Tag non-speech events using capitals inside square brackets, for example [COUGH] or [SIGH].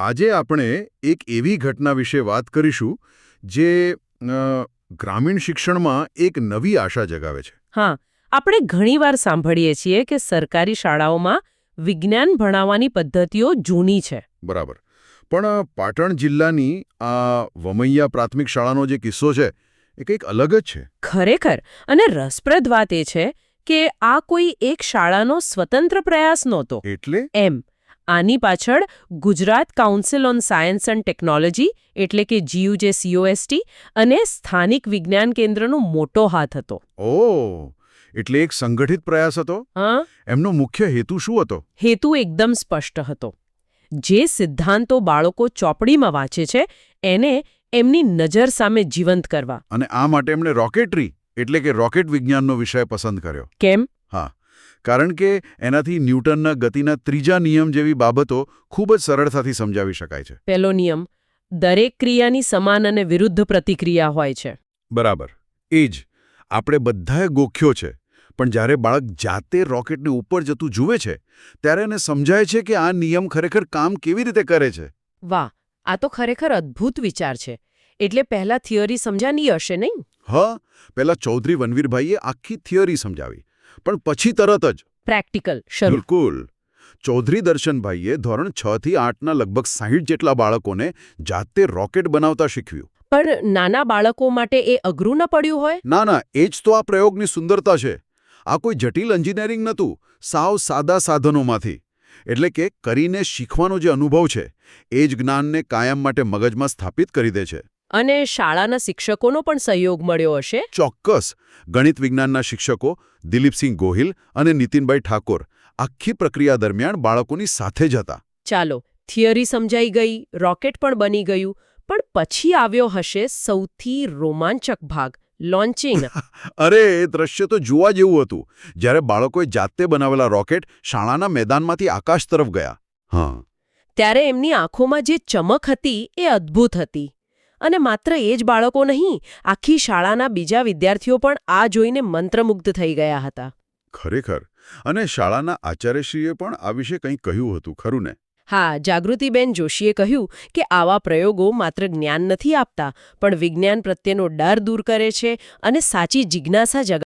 આજે આપણે એક એવી ઘટના વિશે વાત કરીશું જે ગ્રામીણ શિક્ષણમાં એક નવી આશા જગાવે છે. હા આપણે ઘણીવાર સાંભળીએ છીએ કે સરકારી શાળાઓમાં વિજ્ઞાન ભણાવવાની પદ્ધતિઓ જૂની છે. બરાબર. પણ પાટણ જિલ્લાની આ વમૈયા પ્રાથમિક શાળાનો જે કિસ્સો છે એ કંઈક અલગ જ છે. ખરેખર અને રસપ્રદ વાત એ છે કે આ કોઈ એક શાળાનો સ્વતંત્ર પ્રયાસ નહોતો. એટલે? એમ. આની પાછળ Gujarat council on science and technology એટલે કે જીયુજે સીઓએસટી અને સ્થાનિક વિજ્ઞાન કેન્દ્રનો મોટો હાથ હતો. ઓ એટલે એક સંગઠિત પ્રયાસ હતો? હા. એમનો મુખ્ય હેતુ શું હતો? હેતુ એકદમ સ્પષ્ટ હતો. જે સિદ્ધાંતો બાળકો ચોપડીમાં વાંચે છે એને એમની નજર સામે જીવંત કરવા. અને આ માટે એમણે રોકેટરી એટલે કે રોકેટ વિજ્ઞાનનો વિષય પસંદ કર્યો. કેમ? હા. કારણ કે એનાથી ન્યૂટનના ગતિના ત્રીજા નિયમ જેવી બાબતો ખૂબ જ સરળતાથી સમજાવી શકાય છે. પહેલો નિયમ દરેક ક્રિયાની સમાન અને વિરુદ્ધ પ્રતિક્રિયા હોય છે. બરાબર. એ જ. આપણે બધાએ ગોખ્યો છે. પણ જ્યારે બાળક જાતે રોકેટને ઉપર જતું જુએ છે ત્યારે એને સમજાય છે કે આ નિયમ ખરેખર કામ કેવી રીતે કરે છે. વાહ! આ તો ખરેખર અદ્ભુત વિચાર છે. એટલે પહેલા થિયરી સમજાની હશે નહીં? હ. પહેલા ચૌધરી વનવીરભાઈએ આખી થિયરી સમજાવી. પણ પછી તરત જ. પ્રેક્ટિકલ બિલકુલ. ચૌધરી દર્શનભાઈએ ધોરણ છ થી આઠના લગભગ સાહીઠ જેટલા બાળકોને જાતે રોકેટ બનાવતા શીખવ્યું પણ નાના બાળકો માટે એ અઘરું ન પડ્યું હોય? ના ના એ જ તો આ પ્રયોગની સુંદરતા છે. આ કોઈ જટિલ એન્જિનિયરિંગ નહોતું સાવ સાદા સાધનોમાંથી. એટલે કે કરીને શીખવાનો જે અનુભવ છે એ જ જ્ઞાનને કાયમ માટે મગજમાં સ્થાપિત કરી દે છે. અને શાળાના શિક્ષકોનો પણ સહયોગ મળ્યો હશે? ચોક્કસ. ગણિત વિજ્ઞાનના શિક્ષકો દિલીપસિંહ ગોહિલ અને નીતિનભાઈ ઠાકોર આખી પ્રક્રિયા દરમિયાન બાળકોની સાથે જ હતા. ચાલો થિયરી સમજાઈ ગઈ રોકેટ પણ બની ગયું પણ પછી આવ્યો હશે સૌથી રોમાંચક ભાગ લોન્ચિંગ. [LAUGHS] અરે એ દ્રશ્ય તો જોવા જેવું હતું. જ્યારે બાળકોએ જાતે બનાવેલા રોકેટ શાળાના મેદાનમાંથી આકાશ તરફ ગયા. હા. ત્યારે એમની આંખોમાં જે ચમક હતી એ અદ્ભુત હતી. અને માત્ર એ જ બાળકો નહીં આખી શાળાના બીજા વિદ્યાર્થીઓ પણ આ જોઈને મંત્રમુગ્ધ થઈ ગયા હતા. ખરેખર? અને શાળાના આચાર્યશ્રીએ પણ આ વિશે કંઈ કહ્યું હતું ખરું ને? હા જાગૃતિબેન જોશીએ કહ્યું કે આવા પ્રયોગો માત્ર જ્ઞાન નથી આપતા પણ વિજ્ઞાન પ્રત્યેનો ડર દૂર કરે છે અને સાચી જિજ્ઞાસા જગાડે